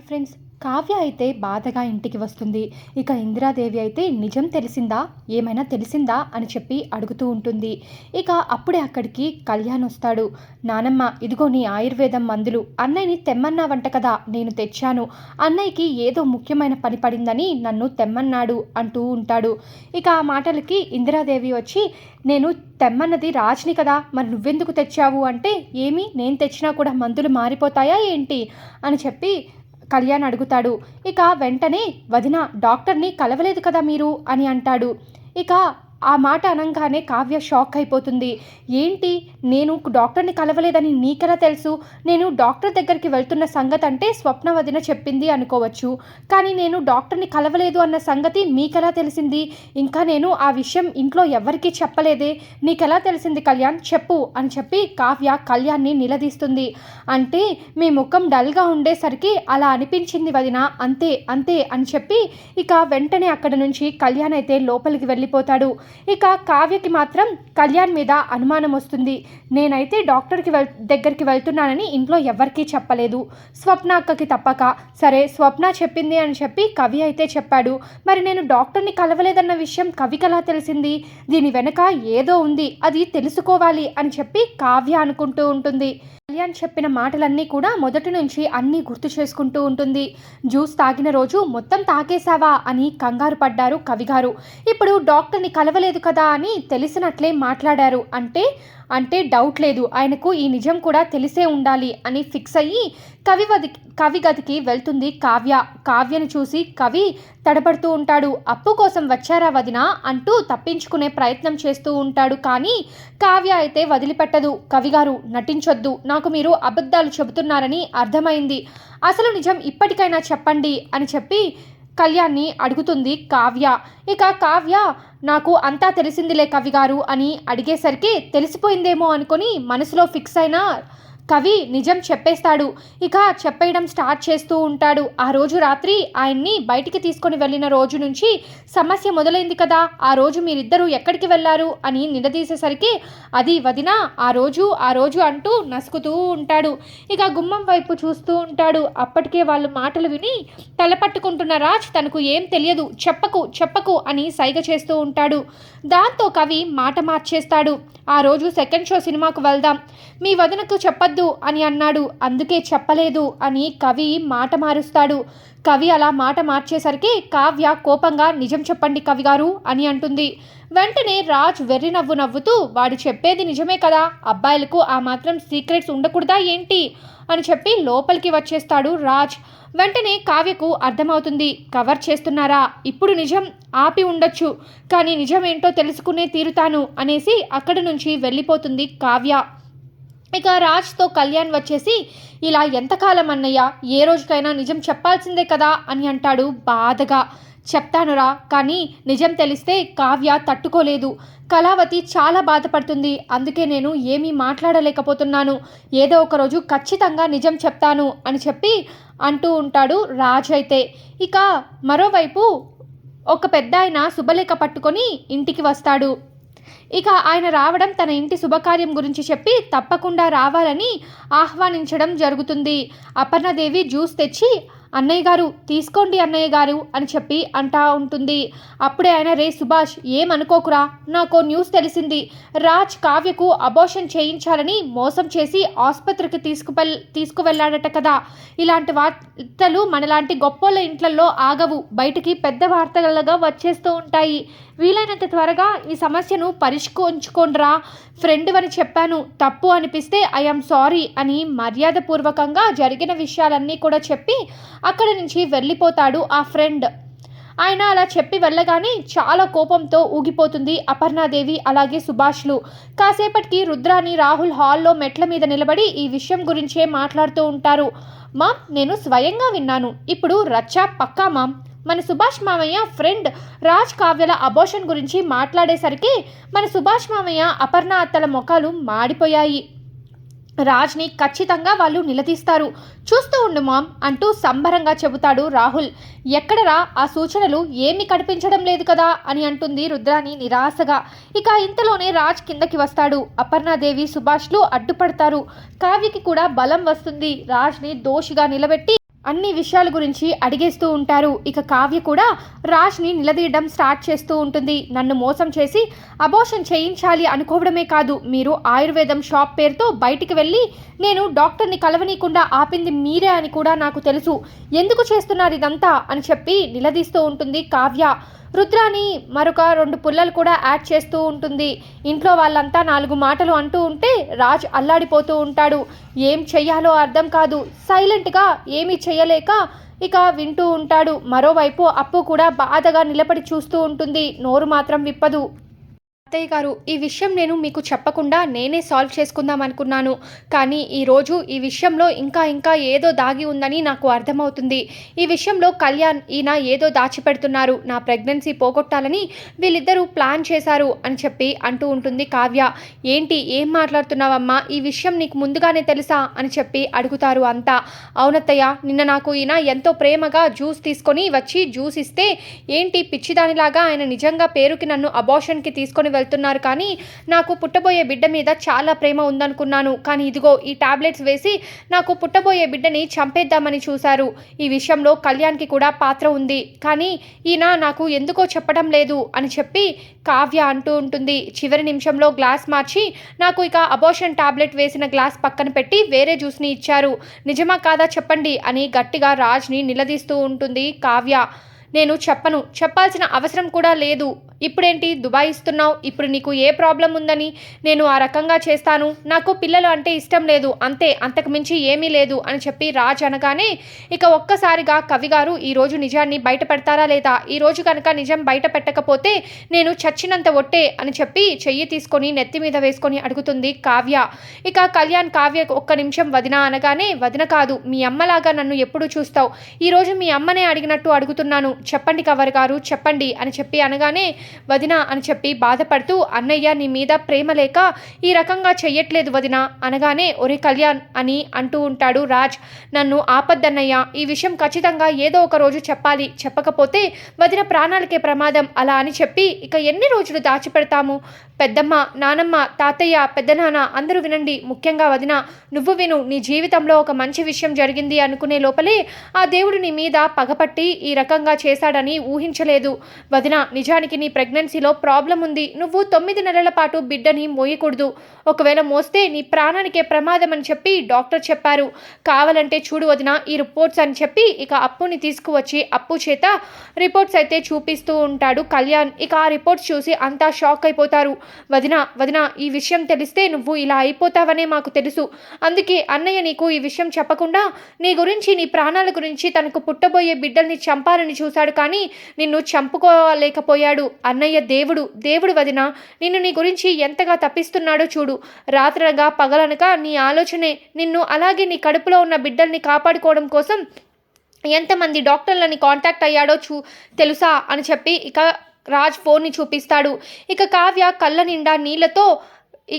Hi friends Kavya అయితే బాధగా ఇంటికి వస్తుంది. ఇక ఇందిరాదేవి అయితే నిజం తెలిసిందా? ఏమైనా తెలిసిందా? అని చెప్పి అడుగుతూ ఉంటుంది. ఇక అప్పుడే అక్కడికి కళ్యాణ్ వస్తాడు. నానమ్మ ఇదిగో నీ ఆయుర్వేదం మందులు. అన్నయ్యని తెమ్మన్నావంట కదా నేను తెచ్చాను. అన్నయ్యకి ఏదో ముఖ్యమైన పని పడిందని నన్ను తెమ్మన్నాడు అంటూ ఉంటాడు. ఇక ఆ మాటలకి ఇందిరాదేవి వచ్చి నేను తెమ్మన్నది రాజ్ని కదా మరి నువ్వెందుకు తెచ్చావు? అంటే ఏమి? నేను తెచ్చినా కూడా మందులు మారిపోతాయా ఏంటి? అని చెప్పి కళ్యాణ్ అడుగుతాడు. ఇక వెంటనే వదిన డాక్టర్ని కలవలేదు కదా మీరు? అని అంటాడు. ఇక ఆ మాట అనగానే కావ్య షాక్ అయిపోతుంది. ఏంటి? నేను డాక్టర్ని కలవలేదని నీకెలా తెలుసు? నేను డాక్టర్ దగ్గరికి వెళ్తున్న సంగతి అంటే స్వప్న వదిన చెప్పింది అనుకోవచ్చు. కానీ నేను డాక్టర్ని కలవలేదు అన్న సంగతి మీకెలా తెలిసింది? ఇంకా నేను ఆ విషయం ఇంట్లో ఎవరికీ చెప్పలేదే. నీకెలా తెలిసింది కళ్యాణ్? చెప్పు అని చెప్పి కావ్య కళ్యాణ్ని నిలదీస్తుంది. అంటే మీ ముఖం డల్గా ఉండేసరికి అలా అనిపించింది వదిన. అంతే అంతే అని చెప్పి ఇక వెంటనే అక్కడ నుంచి కళ్యాణ్ అయితే లోపలికి వెళ్ళిపోతాడు. ఇక కావ్యకి మాత్రం కళ్యాణ్ మీద అనుమానం వస్తుంది. నేనైతే డాక్టర్కి వెల్ దగ్గరికి వెళ్తున్నానని ఇంట్లో ఎవరికీ చెప్పలేదు. స్వప్న అక్కకి తప్పక. సరే స్వప్న చెప్పింది అని చెప్పి కవి అయితే చెప్పాడు. మరి నేను డాక్టర్ని కలవలేదన్న విషయం కవికి ఎలా తెలిసింది? దీని వెనక ఏదో ఉంది. అది తెలుసుకోవాలి అని చెప్పి కావ్య అనుకుంటూ ఉంటుంది. కళ్యాణ్ చెప్పిన మాటలన్నీ కూడా మొదటి నుంచి అన్నీ గుర్తు చేసుకుంటూ ఉంటుంది. జ్యూస్ తాగిన రోజు మొత్తం తాగేశావా అని కంగారు పడ్డారు కవిగారు ఇప్పుడు డాక్టర్ని కలవలేదు కదా అని తెలిసినట్లే మాట్లాడారు. అంటే అంటే డౌట్ లేదు. ఆయనకు ఈ నిజం కూడా తెలిసే ఉండాలి అని ఫిక్స్ అయ్యి కవి కవిగదికి వెళ్తుంది కావ్య. కావ్యను చూసి కవి తడబడుతూ ఉంటాడు. అప్పు కోసం వచ్చారా వదిన అంటూ తప్పించుకునే ప్రయత్నం చేస్తూ ఉంటాడు. కానీ కావ్య అయితే వదిలిపెట్టదు. కవిగారు నటించొద్దు. నాకు మీరు అబద్ధాలు చెబుతున్నారని అర్థమైంది. అసలు నిజం ఇప్పటికైనా చెప్పండి అని చెప్పి కళ్యాణ్ని అడుగుతుంది కావ్య. ఇక కావ్య నాకు అంతా తెలిసిందిలే కవిగారు అని అడిగేసరికి తెలిసిపోయిందేమో అనుకొని మనసులో ఫిక్స్ అయిన కవి నిజం చెప్పేస్తాడు. ఇక చెప్పేయడం స్టార్ట్ చేస్తూ ఉంటాడు. ఆ రోజు రాత్రి ఆయన్ని బయటికి తీసుకొని వెళ్ళిన రోజు నుంచి సమస్య మొదలైంది కదా ఆ రోజు మీరిద్దరూ ఎక్కడికి వెళ్ళారు అని నిలదీసేసరికి అది వదిన ఆ రోజు ఆ రోజు అంటూ నసుకుతూ ఉంటాడు. ఇక గుమ్మం వైపు చూస్తూ ఉంటాడు. అప్పటికే వాళ్ళు మాటలు విని తలపట్టుకుంటున్న రాజ్ తనకు ఏం తెలియదు. చెప్పకు చెప్పకు అని సైగ చేస్తూ ఉంటాడు. దాంతో కవి మాట మార్చేస్తాడు. ఆ రోజు సెకండ్ షో సినిమాకు వెళ్దాం. మీ వదినకు చెప్పద్దు. అని అన్నాడు. అందుకే చెప్పలేదు అని కవి మాట మారుస్తాడు. కవి అలా మాట మార్చేసరికి కావ్య కోపంగా నిజం చెప్పండి కవి గారు అని అంటుంది. వెంటనే రాజ్ వెర్రి నవ్వు నవ్వుతూ వాడు చెప్పేది నిజమే కదా అబ్బాయిలకు ఆ మాత్రం సీక్రెట్స్ ఉండకూడదా ఏంటి? అని చెప్పి లోపలికి వచ్చేస్తాడు రాజ్. వెంటనే కావ్యకు అర్థమవుతుంది కవర్ చేస్తున్నారా? ఇప్పుడు నిజం ఆపి ఉండొచ్చు కానీ నిజం ఏంటో తెలుసుకునే తీరుతాను అనేసి అక్కడి నుంచి వెళ్ళిపోతుంది కావ్య. ఇక రాజ్తో కళ్యాణ్ వచ్చేసి ఇలా ఎంతకాలం అన్నయ్య? ఏ రోజుకైనా నిజం చెప్పాల్సిందే కదా అని అంటాడు బాధగా. చెప్తానురా కానీ నిజం తెలిస్తే కావ్య తట్టుకోలేదు. కళావతి చాలా బాధపడుతుంది. అందుకే నేను ఏమీ మాట్లాడలేకపోతున్నాను. ఏదో ఒకరోజు ఖచ్చితంగా నిజం చెప్తాను అని చెప్పి అంటూ ఉంటాడు రాజు అయితే. ఇక మరోవైపు ఒక పెద్ద ఆయన శుభలేఖ పట్టుకొని ఇంటికి వస్తాడు. ఇక ఆయన రావడం తన ఇంటి శుభకార్యం గురించి చెప్పి తప్పకుండా రావాలని ఆహ్వానించడం జరుగుతుంది. అపర్ణదేవి జ్యూస్ తెచ్చి అన్నయ్య గారు తీసుకోండి అన్నయ్య గారు అని చెప్పి అంటా ఉంటుంది. అప్పుడే ఆయన రే సుభాష్ ఏమనుకోకురా? నాకు న్యూస్ తెలిసింది. రాజ్ కావ్యకు అబోషన్ చేయించాలని మోసం చేసి ఆసుపత్రికి తీసుకువెల్ తీసుకువెళ్ళాడట కదా. ఇలాంటి వార్తలు మనలాంటి గొప్పోళ్ళ ఇంట్లలో ఆగవు. బయటికి పెద్ద వార్తలుగా వచ్చేస్తూ ఉంటాయి. వీలైనంత త్వరగా ఈ సమస్యను పరిష్కరించుకోండిరా. ఫ్రెండ్ అని చెప్పాను తప్పు అనిపిస్తే ఐఎమ్ సారీ అని మర్యాదపూర్వకంగా జరిగిన విషయాలన్నీ కూడా చెప్పి అక్కడి నుంచి వెళ్ళిపోతాడు ఆ ఫ్రెండ్. ఆయన అలా చెప్పి వెళ్ళగానే చాలా కోపంతో ఊగిపోతుంది అపర్ణాదేవి అలాగే సుభాష్లు. కాసేపటికి రుద్రాని రాహుల్ హాల్లో మెట్ల మీద నిలబడి ఈ విషయం గురించే మాట్లాడుతూ ఉంటారు. మామ్ నేను స్వయంగా విన్నాను. ఇప్పుడు రచ్చ పక్కా మామ్. మన సుభాష్ మామయ్య ఫ్రెండ్ రాజ్ కావ్యల అబోషన్ గురించి మాట్లాడేసరికి మన సుభాష్ మామయ్య అపర్ణ అత్తల ముఖాలు మాడిపోయాయి. రాజ్ని ఖచ్చితంగా వాళ్ళు నిలదీస్తారు. చూస్తూ ఉండు మామ్ అంటూ సంబరంగా చెబుతాడు రాహుల్. ఎక్కడరా ఆ సూచనలు ఏమీ కనిపించడం లేదు కదా అని అంటుంది రుద్రాని నిరాశగా. ఇక ఇంతలోనే రాజ్ కిందకి వస్తాడు. అపర్ణాదేవి సుభాష్లు అడ్డుపడతారు. కావ్యకి కూడా బలం వస్తుంది. రాజ్ని దోషిగా నిలబెట్టి అన్ని విషయాల గురించి అడిగేస్తూ ఉంటారు. ఇక కావ్య కూడా రాజ్ని నిలదీయడం స్టార్ట్ చేస్తూ ఉంటుంది. నన్ను మోసం చేసి అబోషన్ చేయించాలి అనుకోవడమే కాదు మీరు ఆయుర్వేదం షాప్ పేరుతో బయటికి వెళ్ళి నేను డాక్టర్ని కలవనీయకుండా ఆపింది మీరే అని కూడా నాకు తెలుసు. ఎందుకు చేస్తున్నారు ఇదంతా? అని చెప్పి నిలదీస్తూ ఉంటుంది కావ్య. రుద్రాని మరొక రెండు పుల్లలు కూడా యాడ్ చేస్తూ ఉంటుంది. ఇంట్లో వాళ్ళంతా నాలుగు మాటలు అంటూ ఉంటే రాజ్ అల్లాడిపోతూ ఉంటాడు. ఏం చెయ్యాలో అర్థం కాదు. సైలెంట్గా ఏమీ చేయలేక ఇక వింటూ ఉంటాడు. మరోవైపు అప్పు కూడా బాధగా నిలబడి చూస్తూ ఉంటుంది. నోరు మాత్రం విప్పదు. అత్తయ్య గారు ఈ విషయం నేను మీకు చెప్పకుండా నేనే సాల్వ్ చేసుకుందాం అనుకున్నాను. కానీ ఈరోజు ఈ విషయంలో ఇంకా ఇంకా ఏదో దాగి ఉందని నాకు అర్థమవుతుంది. ఈ విషయంలో కళ్యాణ్ ఈయన ఏదో దాచిపెడుతున్నారు. నా ప్రెగ్నెన్సీ పోగొట్టాలని వీళ్ళిద్దరూ ప్లాన్ చేశారు అని చెప్పి అంటూ ఉంటుంది కావ్య. ఏంటి ఏం మాట్లాడుతున్నావమ్మా? ఈ విషయం నీకు ముందుగానే తెలుసా? అని చెప్పి అడుగుతారు అంతా. అవునత్తయ్య నిన్న నాకు ఈయన ఎంతో ప్రేమగా జ్యూస్ తీసుకొని వచ్చి జ్యూస్ ఇస్తే ఏంటి పిచ్చిదానిలాగా ఆయన నిజంగా పేరుకి నన్ను అబార్షన్కి తీసుకొని వెళ్తున్నారు. కానీ నాకు పుట్టబోయే బిడ్డ మీద చాలా ప్రేమ ఉందనుకున్నాను. కానీ ఇదిగో ఈ టాబ్లెట్స్ వేసి నాకు పుట్టబోయే బిడ్డని చంపేద్దామని చూశారు. ఈ విషయంలో కళ్యాణ్కి కూడా పాత్ర ఉంది. కానీ ఈయన నాకు ఎందుకో చెప్పడం లేదు అని చెప్పి కావ్య అంటూ ఉంటుంది. చివరి నిమిషంలో గ్లాస్ మార్చి నాకు ఇక అబోషన్ టాబ్లెట్ వేసిన గ్లాస్ పక్కన పెట్టి వేరే జ్యూస్ని ఇచ్చారు. నిజమా కాదా చెప్పండి అని గట్టిగా రాజ్ని నిలదీస్తూ ఉంటుంది కావ్య. నేను చెప్పను. చెప్పాల్సిన అవసరం కూడా లేదు. ఇప్పుడేంటి దుబాయ్ ఇస్తున్నావు? ఇప్పుడు నీకు ఏ ప్రాబ్లం ఉందని నేను ఆ రకంగా చేస్తాను. నాకు పిల్లలు అంటే ఇష్టం లేదు. అంతే అంతకు మించి ఏమీ లేదు అని చెప్పి రాజ్ అనగానే ఇక ఒక్కసారిగా కవి గారు ఈరోజు నిజాన్ని బయట పెడతారా లేదా? ఈరోజు కనుక నిజం బయట పెట్టకపోతే నేను చచ్చినంత ఒట్టే అని చెప్పి చెయ్యి తీసుకొని నెత్తి మీద వేసుకొని అడుగుతుంది కావ్య. ఇక కళ్యాణ్ కావ్య ఒక్క నిమిషం వదిన అనగానే వదిన కాదు మీ అమ్మలాగా నన్ను ఎప్పుడు చూస్తావు? ఈరోజు మీ అమ్మనే అడిగినట్టు అడుగుతున్నాను. చెప్పండి కవర్ గారు చెప్పండి అని చెప్పి అనగానే వదిన అని చెప్పి బాధపడుతూ అన్నయ్య నీ మీద ప్రేమ లేక ఈ రకంగా చెయ్యట్లేదు వదిన అనగానే ఒరే కళ్యాణ్ అని అంటూ ఉంటాడు రాజ్. నన్ను ఆపద్దన్నయ్య ఈ విషయం ఖచ్చితంగా ఏదో ఒక రోజు చెప్పాలి. చెప్పకపోతే వదిన ప్రాణాలకే ప్రమాదం అలా అని చెప్పి ఇక ఎన్ని రోజులు దాచిపెడతాము? పెద్దమ్మ నానమ్మ తాతయ్య పెద్దనాన్న అందరూ వినండి. ముఖ్యంగా వదిన నువ్వు విను నీ జీవితంలో ఒక మంచి విషయం జరిగింది అనుకునే లోపలే ఆ దేవుడు నీ మీద పగపట్టి ఈ రకంగా చేశాడని ఊహించలేదు. వదిన నిజానికి నీ ప్రెగ్నెన్సీలో ప్రాబ్లం ఉంది. నువ్వు తొమ్మిది నెలల పాటు బిడ్డని మోయకూడదు. ఒకవేళ మోస్తే నీ ప్రాణానికే ప్రమాదం అని చెప్పి డాక్టర్ చెప్పారు. కావాలంటే చూడు వదిన ఈ రిపోర్ట్స్ అని చెప్పి ఇక అప్పుని తీసుకువచ్చి అప్పు చేత రిపోర్ట్స్ అయితే చూపిస్తూ ఉంటాడు కళ్యాణ్. ఇక ఆ రిపోర్ట్స్ చూసి అంతా షాక్ అయిపోతారు. వదిన వదిన ఈ విషయం తెలిస్తే నువ్వు ఇలా అయిపోతావనే మాకు తెలుసు. అందుకే అన్నయ్య నీకు ఈ విషయం చెప్పకుండా నీ గురించి నీ ప్రాణాల గురించి తనకు పుట్టబోయే బిడ్డల్ని చంపాలని చూశాడు కానీ నిన్ను చంపుకోలేకపోయాడు. అన్నయ్య దేవుడు దేవుడు వదిన నిన్ను నీ గురించి ఎంతగా తప్పిస్తున్నాడో చూడు. రాత్రనగా పగలనక నీ ఆలోచనే నిన్ను అలాగే నీ కడుపులో ఉన్న బిడ్డల్ని కాపాడుకోవడం కోసం ఎంతమంది డాక్టర్లని కాంటాక్ట్ అయ్యాడో చూ తెలుసా అని చెప్పి ఇక రాజ్ ఫోన్ని చూపిస్తాడు. ఇక కావ్య కళ్ళ నిండా నీళ్ళతో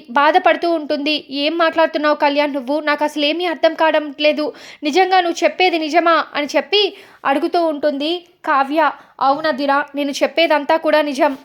బాధపడుతూ ఉంటుంది. ఏం మాట్లాడుతున్నావు కళ్యాణ్ నువ్వు? నాకు అసలు ఏమీ అర్థం కావడం లేదు. నిజంగా నువ్వు చెప్పేది నిజమా? అని చెప్పి అడుగుతూ ఉంటుంది కావ్య. అవునదిరా నేను చెప్పేదంతా కూడా నిజం.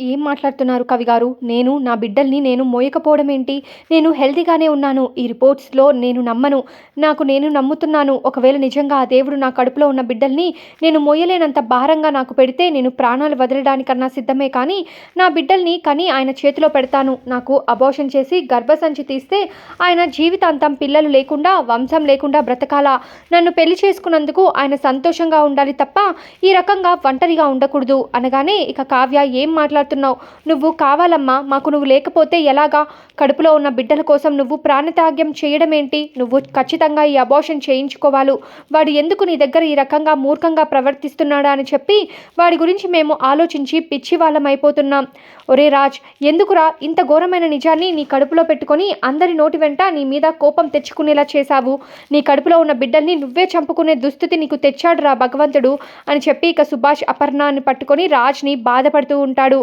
ఏం మాట్లాడుతున్నారు కవి గారు? నేను నా బిడ్డల్ని నేను మోయకపోవడం ఏంటి? నేను హెల్తీగానే ఉన్నాను. ఈ రిపోర్ట్స్లో నేను నమ్మను. నాకు నేను నమ్ముతున్నాను. ఒకవేళ నిజంగా ఆ దేవుడు నా కడుపులో ఉన్న బిడ్డల్ని నేను మోయలేనంత భారంగా నాకు పెడితే నేను ప్రాణాలు వదలడానికన్నా సిద్ధమే కానీ నా బిడ్డల్ని కని ఆయన చేతిలో పెడతాను. నాకు అబోషన్ చేసి గర్భసంచి తీస్తే ఆయన జీవితాంతం పిల్లలు లేకుండా వంశం లేకుండా బ్రతకాలా? నన్ను పెళ్ళి చేసుకున్నందుకు ఆయన సంతోషంగా ఉండాలి తప్ప ఈ రకంగా ఒంటరిగా ఉండకూడదు. అనగానే ఇక కావ్య ఏం మాట్లాడుతున్నావు. నువ్వు కావాలమ్మా మాకు నువ్వు లేకపోతే ఎలాగా? కడుపులో ఉన్న బిడ్డల కోసం నువ్వు ప్రాణత్యాగ్యం చేయడం ఏంటి నువ్వు ఖచ్చితంగా ఈ అబోషన్ చేయించుకోవాలి. వాడు ఎందుకు నీ దగ్గర ఈ రకంగా మూర్ఖంగా ప్రవర్తిస్తున్నాడా అని చెప్పి వాడి గురించి మేము ఆలోచించి పిచ్చి వాళ్ళం అయిపోతున్నాం. ఒరే రాజ్ ఎందుకురా ఇంత ఘోరమైన నిజాన్ని నీ కడుపులో పెట్టుకొని అందరి నోటి వెంట నీ మీద కోపం తెచ్చుకునేలా చేశావు? నీ కడుపులో ఉన్న బిడ్డల్ని నువ్వే చంపుకునే దుస్థితి నీకు తెచ్చాడురా భగవంతుడు అని చెప్పి ఇక సుభాష్ అపర్ణాన్ని పట్టుకొని రాజ్ని బాధపడుతూ ఉంటాడు.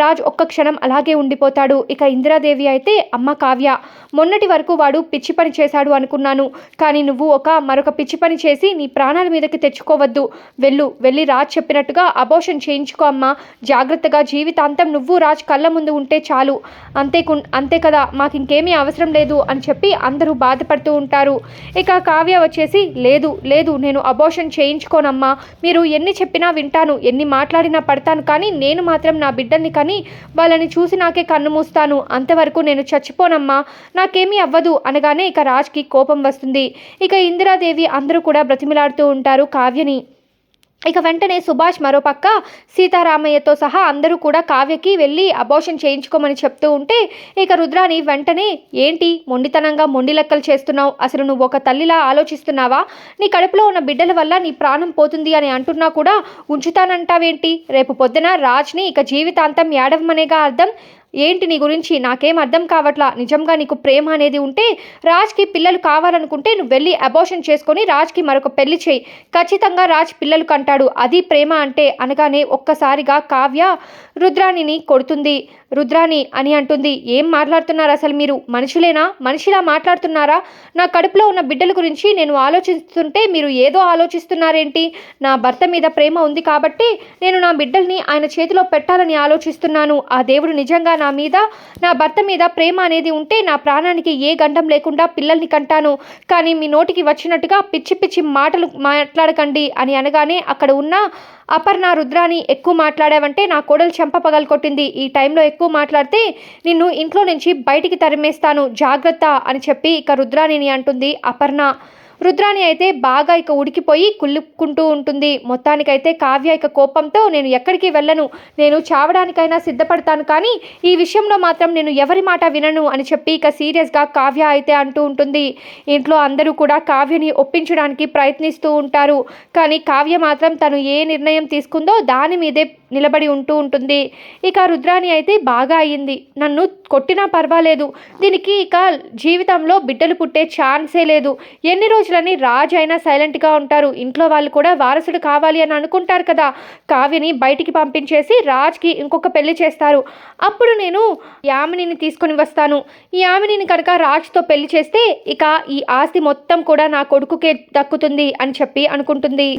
రాజ్ ఒక్క క్షణం అలాగే ఉండిపోతాడు. ఇక ఇందిరాదేవి అయితే అమ్మ కావ్య మొన్నటి వరకు వాడు పిచ్చి పని చేశాడు అనుకున్నాను. కానీ నువ్వు ఒక మరొక పిచ్చి పని చేసి నీ ప్రాణాల మీదకి తెచ్చుకోవద్దు. వెళ్ళు వెళ్ళి రాజ్ చెప్పినట్టుగా అబోషన్ చేయించుకో అమ్మా. జాగ్రత్తగా జీవితాంతం నువ్వు రాజ్ కళ్ళ ముందు ఉంటే చాలు. అంతే అంతే కదా మాకు ఇంకేమీ అవసరం లేదు అని చెప్పి అందరూ బాధపడుతూ ఉంటారు. ఇక కావ్య వచ్చేసి లేదు లేదు నేను అబోషన్ చేయించుకోనమ్మా. మీరు ఎన్ని చెప్పినా వింటాను ఎన్ని మాట్లాడినా పడతాను. కానీ నేను మాత్రం నా బిడ్డ బిడ్డల్ని కానీ వాళ్ళని చూసి నాకే కన్ను మూస్తాను. అంతవరకు నేను చచ్చిపోనమ్మా. నాకేమీ అవ్వదు అనగానే ఇక రాజ్కి కోపం వస్తుంది. ఇక ఇందిరాదేవి అందరూ కూడా బ్రతిమిలాడుతూ ఉంటారు కావ్యని. ఇక వెంటనే సుభాష్ మరోపక్క సీతారామయ్యతో సహా అందరూ కూడా కావ్యకి వెళ్ళి అబోషన్ చేయించుకోమని చెప్తూ ఉంటే ఇక రుద్రాని వెంటనే ఏంటి? మొండితనంగా మొండి లెక్కలు చేస్తున్నావు? అసలు నువ్వు ఒక తల్లిలా ఆలోచిస్తున్నావా? నీ కడుపులో ఉన్న బిడ్డల వల్ల నీ ప్రాణం పోతుంది అని అంటున్నా కూడా ఉంచుతానంటావేంటి? రేపు పొద్దున రాజ్ని ఇక జీవితాంతం ఏడవమనేగా అర్థం ఏంటి నీ గురించి? నాకేం అర్థం కావట్లా? నిజంగా నీకు ప్రేమ అనేది ఉంటే రాజ్కి పిల్లలు కావాలనుకుంటే నువ్వు వెళ్ళి అబోషన్ చేసుకొని రాజ్కి మరొక పెళ్ళి చేయి. ఖచ్చితంగా రాజ్ పిల్లలు కంటాడు. అది ప్రేమ అంటే అనగానే ఒక్కసారిగా కావ్య రుద్రాణిని కొడుతుంది. రుద్రాణి అని అంటుంది. ఏం మాట్లాడుతున్నారు అసలు మీరు? మనుషులేనా? మనిషిలా మాట్లాడుతున్నారా? నా కడుపులో ఉన్న బిడ్డల గురించి నేను ఆలోచిస్తుంటే మీరు ఏదో ఆలోచిస్తున్నారేంటి? నా భర్త మీద ప్రేమ ఉంది కాబట్టి నేను నా బిడ్డల్ని ఆయన చేతిలో పెట్టాలని ఆలోచిస్తున్నాను. ఆ దేవుడు నిజంగా నా మీద నా భర్త మీద ప్రేమ అనేది ఉంటే నా ప్రాణానికి ఏ గండం లేకుండా పిల్లల్ని కంటాను. కానీ మీ నోటికి వచ్చినట్టుగా పిచ్చి పిచ్చి మాటలు మాట్లాడకండి అని అనగానే అక్కడ ఉన్న అపర్ణ రుద్రాని ఎక్కువ మాట్లాడావంటే నా కోడలు చెంప పగలకొట్టింది ఈ టైంలో ఎక్కువ మాట్లాడితే నిన్ను ఇంట్లో నుంచి బయటికి తరిమేస్తాను. జాగ్రత్త అని చెప్పి ఇక రుద్రాణిని అంటుంది అపర్ణ. రుద్రాణి అయితే బాగా ఇక ఉడికిపోయి కుళ్ళుకుంటూ ఉంటుంది. మొత్తానికైతే కావ్య ఇక కోపంతో నేను ఎక్కడికి వెళ్ళను? నేను చావడానికైనా సిద్ధపడతాను కానీ ఈ విషయంలో మాత్రం నేను ఎవరి మాట వినను అని చెప్పి ఇక సీరియస్గా కావ్య అయితే అంటూ ఉంటుంది. ఇంట్లో అందరూ కూడా కావ్యని ఒప్పించడానికి ప్రయత్నిస్తూ ఉంటారు. కానీ కావ్య మాత్రం తను ఏ నిర్ణయం తీసుకుందో దాని మీదే నిలబడి ఉంటూ ఉంటుంది. ఇక రుద్రాణి అయితే బాగా అయ్యింది. నన్ను కొట్టినా పర్వాలేదు. దీనికి ఇక జీవితంలో బిడ్డలు పుట్టే ఛాన్సే లేదు. ఎన్ని రోజులని రాజ్ అయినా సైలెంట్గా ఉంటారు. ఇంట్లో వాళ్ళు కూడా వారసుడు కావాలి అని అనుకుంటారు కదా. కావ్యని బయటికి పంపించేసి రాజ్కి ఇంకొక పెళ్ళి చేస్తారు. అప్పుడు నేను యామినిని తీసుకొని వస్తాను. ఈ యామినిని కనుక రాజ్తో పెళ్ళి చేస్తే ఇక ఈ ఆస్తి మొత్తం కూడా నా కొడుకుకే దక్కుతుంది అని చెప్పి అనుకుంటుంది.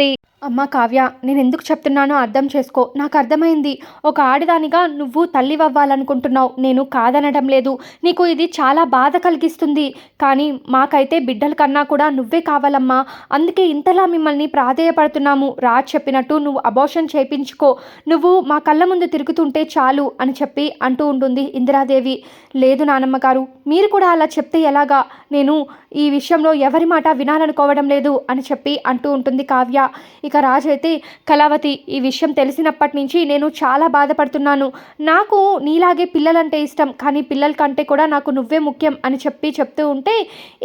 అమ్మ కావ్య నేను ఎందుకు చెప్తున్నానో అర్థం చేసుకో. నాకు అర్థమైంది. ఒక ఆడదానిగా నువ్వు తల్లివ్వాలనుకుంటున్నావు నేను కాదనడం లేదు. నీకు ఇది చాలా బాధ కలిగిస్తుంది. కానీ మాకైతే బిడ్డల కన్నా కూడా నువ్వే కావాలమ్మా. అందుకే ఇంతలా మిమ్మల్ని ప్రాధేయపడుతున్నాము. రాజ్ చెప్పినట్టు నువ్వు అబోషన్ చేయించుకో నువ్వు మా కళ్ళ ముందు తిరుగుతుంటే చాలు అని చెప్పి అంటూ ఉంటుంది ఇందిరాదేవి. లేదు నానమ్మ గారు మీరు కూడా అలా చెప్తే ఎలాగా? నేను ఈ విషయంలో ఎవరి మాట వినాలనుకోవడం లేదు అని చెప్పి అంటూ ఉంటుంది కావ్య. ఇక రాజు అయితే కళావతి ఈ విషయం తెలిసినప్పటి నుంచి నేను చాలా బాధపడుతున్నాను. నాకు నీలాగే పిల్లలంటే ఇష్టం కానీ పిల్లల కంటే కూడా నాకు నువ్వే ముఖ్యం అని చెప్పి చెప్తూ ఉంటే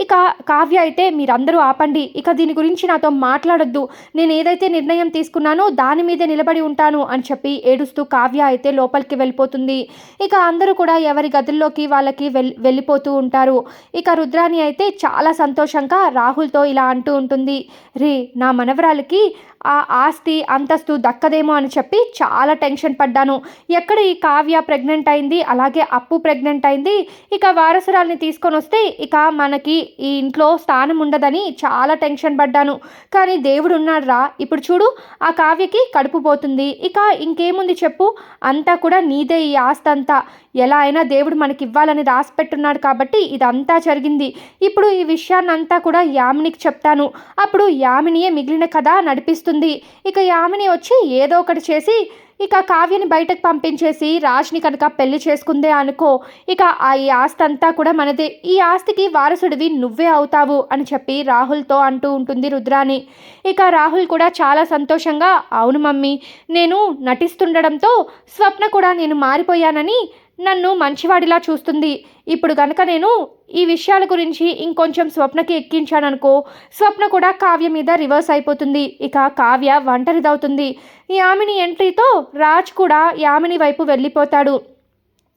ఇక కావ్య అయితే మీరందరూ ఆపండి. ఇక దీని గురించి నాతో మాట్లాడొద్దు. నేను ఏదైతే నిర్ణయం తీసుకున్నానో దాని మీదే నిలబడి ఉంటాను అని చెప్పి ఏడుస్తూ కావ్య అయితే లోపలికి వెళ్ళిపోతుంది. ఇక అందరూ కూడా ఎవరి గదుల్లోకి వాళ్ళకి వెల్ వెళ్ళిపోతూ ఉంటారు. ఇక రుద్రాణి అయితే చాలా సంతోషంగా రాహుల్తో ఇలా అంటూ ఉంటుంది రే నా మనవరాలకి ఆ ఆస్తి అంతస్తు దక్కదేమో అని చెప్పి చాలా టెన్షన్ పడ్డాను. ఎక్కడ ఈ కావ్య ప్రెగ్నెంట్ అయింది? అలాగే అప్పు ప్రెగ్నెంట్ అయింది? ఇక వారసురాల్ని తీసుకొని వస్తే ఇక మనకి ఈ ఇంట్లో స్థానం ఉండదని చాలా టెన్షన్ పడ్డాను. కానీ దేవుడు ఉన్నాడు రా ఇప్పుడు చూడు ఆ కావ్యకి కడుపు పోతుంది. ఇక ఇంకేముంది చెప్పు? అంతా కూడా నీదే ఈ ఆస్తి అంతా ఎలా అయినా దేవుడు మనకి ఇవ్వాలని రాసి పెట్టున్నాడు కాబట్టి ఇదంతా జరిగింది. ఇప్పుడు ఈ విషయాన్నంతా కూడా యామినికి చెప్తాను. అప్పుడు యామినియే మిగిలిన కథ నడిపిస్తుంది. ఇక యామిని వచ్చి ఏదో ఒకటి చేసి ఇక కావ్యని బయటకు పంపించేసి రాజ్ని కనుక పెళ్ళి చేసుకుందే అనుకో ఇక ఆ ఈ ఆస్తి అంతా కూడా మనదే. ఈ ఆస్తికి వారసుడివి నువ్వే అవుతావు అని చెప్పి రాహుల్తో అంటూ ఉంటుంది రుద్రాని ఇక రాహుల్ కూడా చాలా సంతోషంగా అవును మమ్మీ నేను నటిస్తుండడంతో స్వప్న కూడా నేను మారిపోయానని నన్ను మంచివాడిలా చూస్తుంది. ఇప్పుడు కనుక నేను ఈ విషయాల గురించి ఇంకొంచెం స్వప్నకి ఎక్కించాననుకో స్వప్న కూడా కావ్య మీద రివర్స్ అయిపోతుంది. ఇక కావ్య ఒంటరిదవుతుంది. యామిని ఎంట్రీతో రాజ్ కూడా యామిని వైపు వెళ్ళిపోతాడు.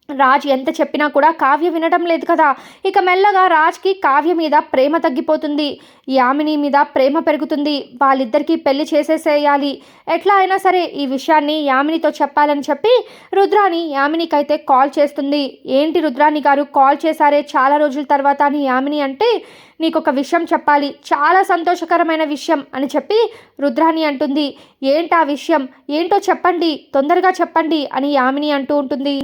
రాజ్ ఎంత చెప్పినా కూడా కావ్య వినడం లేదు కదా. ఇక మెల్లగా రాజ్కి కావ్య మీద ప్రేమ తగ్గిపోతుంది. యామిని మీద ప్రేమ పెరుగుతుంది. వాళ్ళిద్దరికీ పెళ్ళి చేసేసేయాలి. ఎట్లా అయినా సరే ఈ విషయాన్ని యామినితో చెప్పాలని చెప్పి రుద్రాని యామినికైతే కాల్ చేస్తుంది. ఏంటి రుద్రాని గారు కాల్ చేశారే చాలా రోజుల తర్వాత అని యామిని అంటే నీకు ఒక విషయం చెప్పాలి. చాలా సంతోషకరమైన విషయం అని చెప్పి రుద్రాని అంటుంది. ఏంటా విషయం? ఏంటో చెప్పండి. తొందరగా చెప్పండి అని యామిని అంటూ ఉంటుంది.